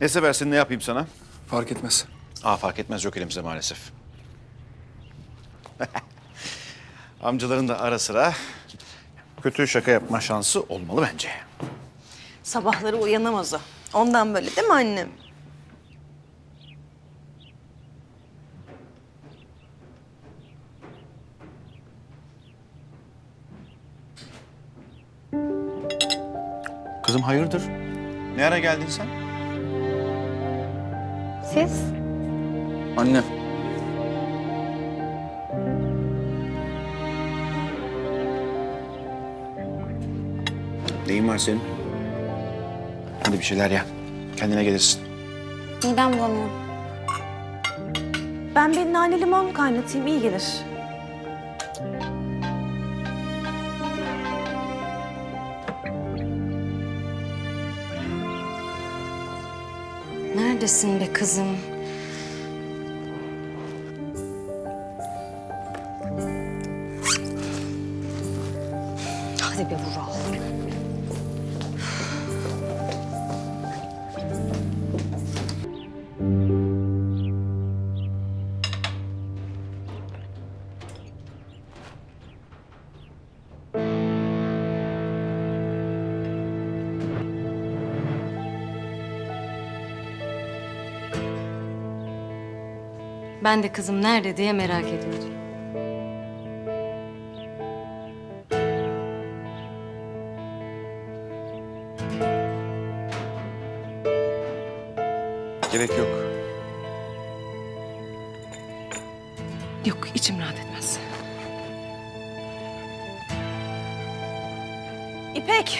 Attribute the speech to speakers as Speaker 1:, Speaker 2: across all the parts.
Speaker 1: Ne seversin ne yapayım sana?
Speaker 2: Fark etmez.
Speaker 1: Aa fark etmez yok elimizde maalesef. Amcaların da ara sıra kötü şaka yapma şansı olmalı bence.
Speaker 3: Sabahları uyanamaz o. Ondan böyle değil mi annem?
Speaker 1: Kızım hayırdır? Ne ara geldin sen?
Speaker 3: Siz?
Speaker 2: Annem.
Speaker 1: Neyin var senin? Hadi bir şeyler ya. Kendine gelirsin.
Speaker 4: Midem bulanıyor.
Speaker 3: Ben bir nane limon kaynatayım iyi gelir.
Speaker 4: Neredesin be kızım? Hadi be Vural. Ben de kızım nerede diye merak ediyordum.
Speaker 1: Gerek yok.
Speaker 3: Yok içim rahat etmez. İpek.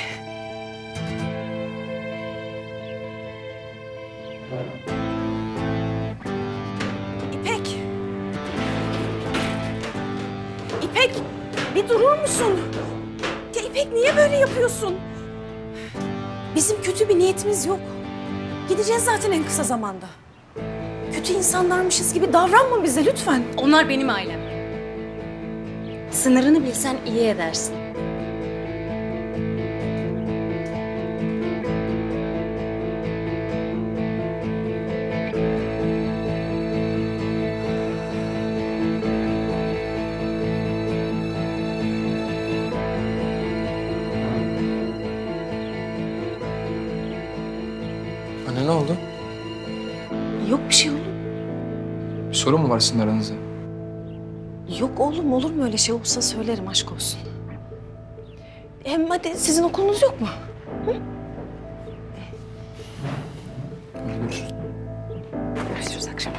Speaker 3: Durur musun? Ya İpek niye böyle yapıyorsun? Bizim kötü bir niyetimiz yok. Gideceğiz zaten en kısa zamanda. Kötü insanlarmışız gibi davranma bize lütfen.
Speaker 4: Onlar benim ailem. Sınırını bilsen iyi edersin.
Speaker 2: Anne ne oldu?
Speaker 3: Yok bir şey oğlum.
Speaker 2: Bir sorun mu var sizin aranızda?
Speaker 3: Yok oğlum olur mu öyle şey olsa söylerim aşk olsun. Hem hadi sizin okulunuz yok mu?
Speaker 2: Hadi görüşürüz.
Speaker 3: Görüşürüz akşama.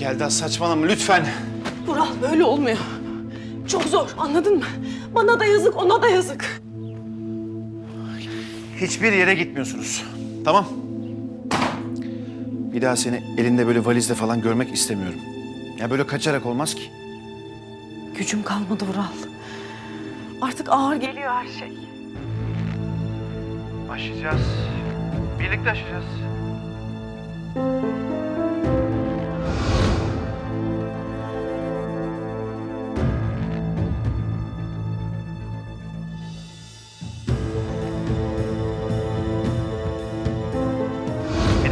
Speaker 1: Yelda saçmalama lütfen.
Speaker 3: Vural böyle olmuyor. Çok zor anladın mı? Bana da yazık ona da yazık.
Speaker 1: Hiçbir yere gitmiyorsunuz. Tamam. Bir daha seni elinde böyle valizle falan görmek istemiyorum. Ya böyle kaçarak olmaz ki.
Speaker 3: Gücüm kalmadı Vural. Artık ağır geliyor her şey.
Speaker 1: Aşacağız. Birlikte aşacağız.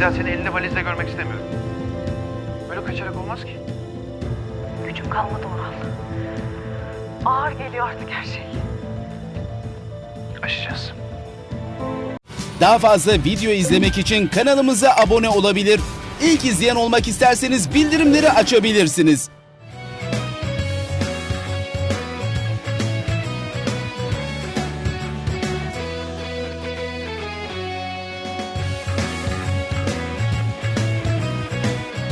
Speaker 1: Bir daha seni elinde valizle görmek istemiyorum. Böyle kaçarak olmaz ki.
Speaker 3: Gücüm kalmadı Vural. Ağır geliyor artık her şey.
Speaker 1: Aşacağız.
Speaker 5: Daha fazla video izlemek için kanalımıza abone olabilir. İlk izleyen olmak isterseniz bildirimleri açabilirsiniz.